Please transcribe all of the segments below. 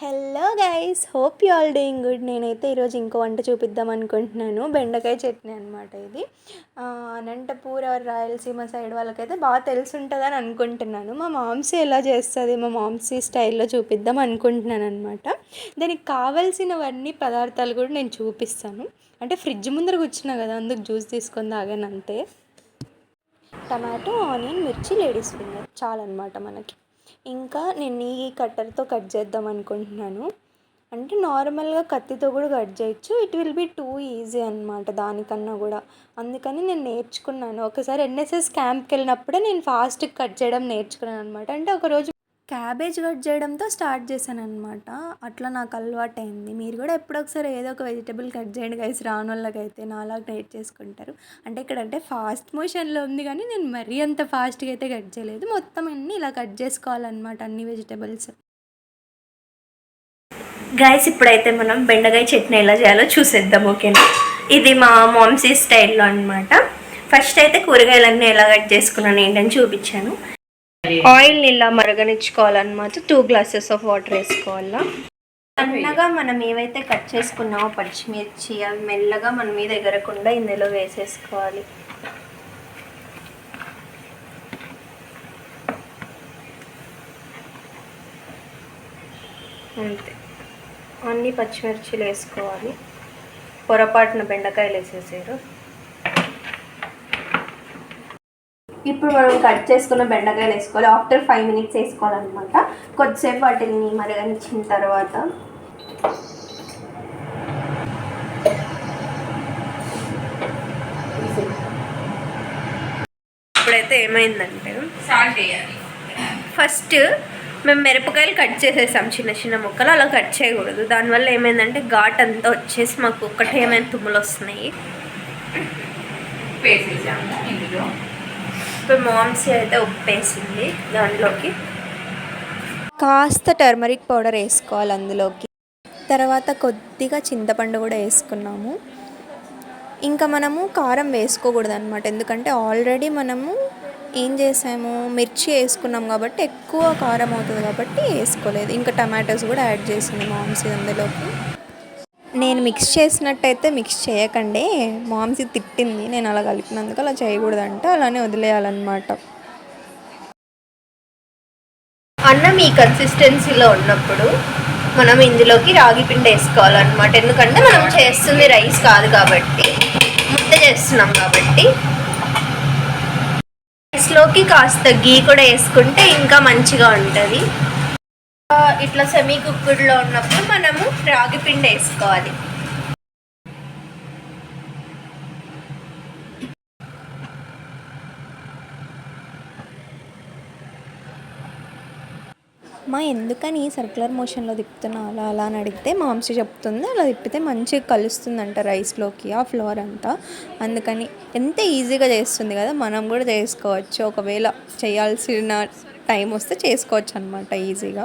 Hello guys hope you all doing good. నేనైతే ఈరోజు ఇంకో వంట చూపిద్దాం అనుకుంటున్నాను. బెండకాయ చట్నీ అనమాట ఇది. అనంతపూర్ ఆర్ రాయలసీమ సైడ్ వాళ్ళకైతే బాగా తెలిసి అని అనుకుంటున్నాను. మా మాంసీ ఎలా చేస్తుంది మా మాంసీ స్టైల్లో చూపిద్దాం అనుకుంటున్నాను అనమాట దానికి కావాల్సినవన్నీ పదార్థాలు కూడా నేను చూపిస్తాను. అంటే ఫ్రిడ్జ్ ముందర కూర్చున్నా కదా అందుకు జ్యూస్ తీసుకొని తాగాను అంతే. టమాటో ఆనియన్ మిర్చి లేడీస్ ఫింగర్ చాలన్నమాట మనకి. ఇంకా నేను ఈ కట్టర్తో కట్ చేద్దాం అనుకుంటున్నాను. అంటే నార్మల్గా కత్తితో కూడా కట్ చేయొచ్చు. It will be too easy అనమాట దానికన్నా కూడా. అందుకని నేను నేర్చుకున్నాను. ఒకసారి ఎన్ఎస్ఎస్ క్యాంప్కి వెళ్ళినప్పుడే నేను ఫాస్ట్గా కట్ చేయడం నేర్చుకున్నాను అనమాట అంటే ఒకరోజు క్యాబేజ్ కట్ చేయడంతో స్టార్ట్ చేశాను అనమాట అట్లా నాకు అలవాటు అయింది మీరు కూడా ఎప్పుడో ఒకసారి ఏదో ఒక వెజిటబుల్ కట్ చేయండి గైస్. రాని వాళ్ళకైతే నాలాగా నేర్చేసుకుంటారు చేసుకుంటారు. అంటే ఇక్కడ అంటే ఫాస్ట్ మోషన్లో ఉంది కానీ నేను మరీ అంత ఫాస్ట్గా అయితే కట్ చేయలేదు. మొత్తం అన్నీ ఇలా కట్ చేసుకోవాలన్నమాట అన్ని వెజిటబుల్స్. గాయస్ ఇప్పుడైతే మనం బెండకాయ చట్నీ ఎలా చేయాలో చూసేద్దాం ఓకేనా? ఇది మా మామ్సీ స్టైల్లో అనమాట ఫస్ట్ అయితే కూరగాయలన్నీ ఎలా కట్ చేసుకున్నాను ఏంటని చూపించాను. ఆయిల్ ఇలా మరగనిచ్చుకోవాలన్నమాట టూ గ్లాసెస్ ఆఫ్ వాటర్ వేసుకోవాలా? సన్నగా మనం ఏవైతే కట్ చేసుకున్నామో పచ్చిమిర్చి అవి మెల్లగా మన మీద ఎగరకుండా ఇందులో వేసేసుకోవాలి. అంతే. అన్ని పచ్చిమిర్చిలు వేసుకోవాలి. పొరపాటున బెండకాయలు వేసేసారు. ఇప్పుడు మనం కట్ చేసుకున్న బెండకాయలు వేసుకోవాలి. ఆఫ్టర్ ఫైవ్ మినిట్స్ వేసుకోవాలన్నమాట. కొద్దిసేపు వాటిని మరగనిచ్చిన తర్వాత. ఇప్పుడైతే ఏమైందంటే సాల్ట్ వేయాలి. ఫస్ట్ మేము మిరపకాయలు కట్ చేసేసాం చిన్న చిన్న ముక్కలు. అలా కట్ చేయకూడదు. దానివల్ల ఏమైందంటే ఘాట్ అంతా వచ్చేసి మాకు ఒక్కటే ఏమైనా తుమ్ములు వస్తున్నాయి. వేసేసాము ఇందులో. ఇప్పుడు మామ్సీ అయితే ఉప్పు వేసింది దాంట్లోకి. కాస్త టర్మరిక్ పౌడర్ వేసుకోవాలి అందులోకి. తర్వాత కొద్దిగా చింతపండు కూడా వేసుకున్నాము. ఇంకా మనము కారం వేసుకోకూడదు అనమాట ఎందుకంటే ఆల్రెడీ మనము ఏం చేసాము? మిర్చి వేసుకున్నాం కాబట్టి ఎక్కువ కారం అవుతుంది కాబట్టి వేసుకోలేదు. ఇంకా టమాటోస్ కూడా యాడ్ చేసింది మాంసీ అందులోకి. నేను మిక్స్ చేసినట్టయితే మిక్స్ చేయకండి. మాంసీ తిట్టింది. నేను అలా కలిపినందుకు అలా చేయకూడదంట. అలానే వదిలేయాలన్నమాట. అన్నం ఈ కన్సిస్టెన్సీలో ఉన్నప్పుడు మనం ఇందులోకి రాగి పిండి వేసుకోవాలన్నమాట. ఎందుకంటే మనం చేస్తుంది రైస్ కాదు కాబట్టి. ముద్ద చేస్తున్నాం కాబట్టి. రైస్లోకి కాస్త గీ కూడా వేసుకుంటే ఇంకా మంచిగా ఉంటుంది. ఇట్లా సెమీ కుక్కుడ్లో ఉన్నప్పుడు మనము రాగి పిండి వేసుకోవాలి. మా ఎందుకని సర్క్యులర్ మోషన్లో తిప్పుతున్నా? అలా అలా అని అడిగితే మా వంశీ చెప్తుంది. అలా తిప్పితే మంచిగా కలుస్తుందంట రైస్లోకి ఆ ఫ్లోర్ అంతా. అందుకని ఎంత ఈజీగా చేస్తుంది కదా మనం కూడా చేసుకోవచ్చు. ఒకవేళ చేయాల్సిన టైం వస్తే చేసుకోవచ్చు అనమాట ఈజీగా.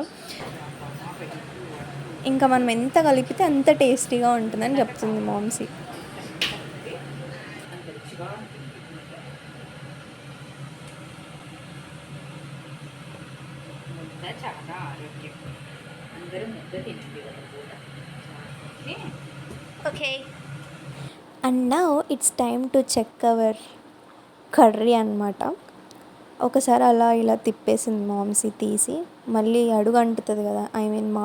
ఇంకా మనం ఎంత కలిపితే అంత టేస్టీగా ఉంటుందని చెప్తుంది మాంసీ. ముద్ద చాలా ఆరోగ్యం అందరూ ముద్ద తినండి కదా పూట okay. Okay and now it's time to check our curry అనమాట ఒకసారి అలా ఇలా తిప్పేసింది మాంసీ తీసి మళ్ళీ అడుగు అంటుతుంది కదా ఐ మీన్ మా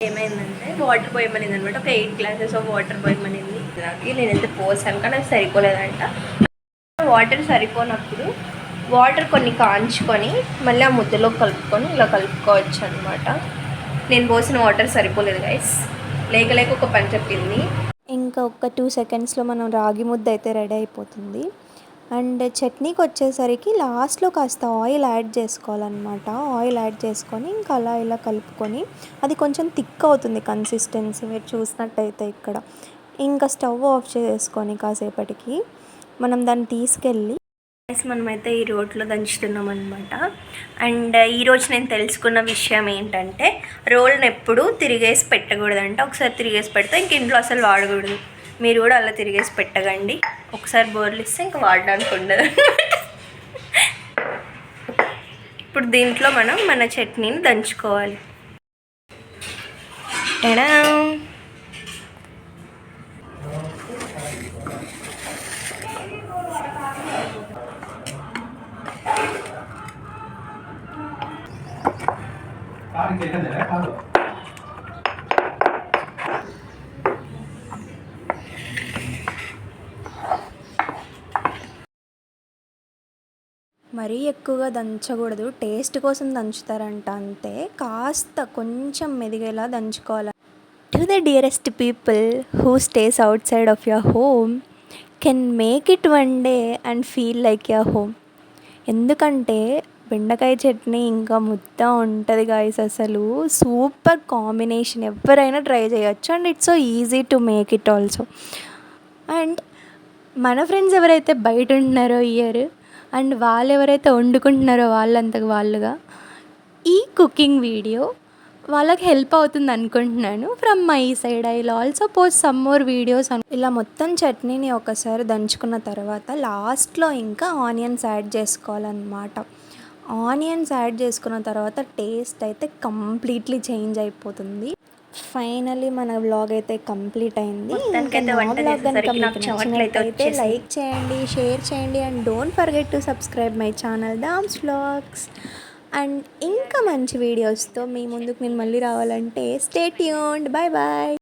ఏమైందంటే వాటర్ పోయమనింది అనమాట ఒక ఎయిట్ గ్లాసెస్ ఆఫ్ వాటర్ పోయమనింది. దానికి నేను ఎంత పోసాను కానీ అది సరిపోలేదంట. వాటర్ సరిపోనప్పుడు వాటర్ కొన్ని కాంచుకొని మళ్ళీ ఆ ముద్దలో కలుపుకొని ఇలా కలుపుకోవచ్చు అనమాట నేను పోసిన వాటర్ సరిపోలేదు గైస్ లేక లేక ఒక పని చెప్పింది. ఇంకా ఒక టూ సెకండ్స్లో మనం రాగి ముద్ద అయితే రెడీ అయిపోతుంది. అండ్ చట్నీకి వచ్చేసరికి లాస్ట్లో కాస్త ఆయిల్ యాడ్ చేసుకోవాలన్నమాట. ఆయిల్ యాడ్ చేసుకొని ఇంకా అలా ఇలా కలుపుకొని అది కొంచెం థిక్ అవుతుంది కన్సిస్టెన్సీ. మీరు చూసినట్టయితే ఇక్కడ. ఇంకా స్టవ్ ఆఫ్ చేసుకొని కాసేపటికి మనం దాన్ని తీసుకెళ్ళి మనమైతే ఈ రోట్లో దంచుతున్నాం అనమాట అండ్ ఈరోజు నేను తెలుసుకున్న విషయం ఏంటంటే రోల్ని ఎప్పుడు తిరిగేసి పెట్టకూడదంట. ఒకసారి తిరిగేసి పెడితే ఇంక ఇంట్లో అసలు వాడకూడదు. మీరు కూడా అలా తిరిగేసి పెట్టకండి. ఒకసారి బోర్లు ఇస్తే ఇంకా వాడడానికి ఉండదు ఇప్పుడు దీంట్లో మనం మన చట్నీని దంచుకోవాలి. టడా. మరీ ఎక్కువగా దంచకూడదు. టేస్ట్ కోసం దంచుతారంట అంతే. కాస్త కొంచెం మెదిగేలా దంచుకోవాలి. To the dearest people who stays outside of your home can make it one day and feel like your home ఎందుకంటే బెండకాయ చట్నీ ఇంకా ముద్ద ఉంటుంది గాయస్ అసలు. సూపర్ కాంబినేషన్ ఎవరైనా ట్రై చేయొచ్చు and it's so easy to make it also and మన friends ఎవరైతే బయట ఉంటున్నారో ఇయర్ అండ్ వాళ్ళు ఎవరైతే వండుకుంటున్నారో వాళ్ళంతకు వాళ్ళుగా ఈ కుకింగ్ వీడియో వాళ్ళకి హెల్ప్ అవుతుంది అనుకుంటున్నాను. From my side I also post some more videos ఇలా మొత్తం చట్నీని ఒకసారి దంచుకున్న తర్వాత లాస్ట్లో ఇంకా ఆనియన్స్ యాడ్ చేసుకోవాలన్నమాట. ఆనియన్స్ యాడ్ చేసుకున్న తర్వాత టేస్ట్ అయితే కంప్లీట్లీ చేంజ్ అయిపోతుంది. ఫైనలీ మన వ్లాగ్ అయితే కంప్లీట్ అయింది. నచ్చినట్లయితే వచ్చేసాయి. లైక్ చేయండి షేర్ చేయండి and don't forget to subscribe my channel Dams vlogs and ఇంకా మంచి వీడియోస్తో మీ ముందుకు నేను మళ్ళీ రావాలంటే స్టే ట్యూన్డ్ బాయ్ బాయ్